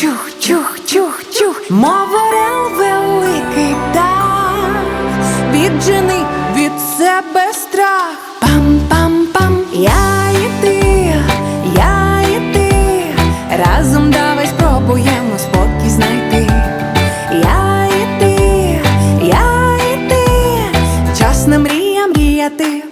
чух, чух, чух, чух, мов орел великий дав, віджений від себе страх. Пам-пам-пам, я і ти, я і ти, разом давай спробуємо спокій знайти. Я і ти, я і ти, час на мрія мріяти.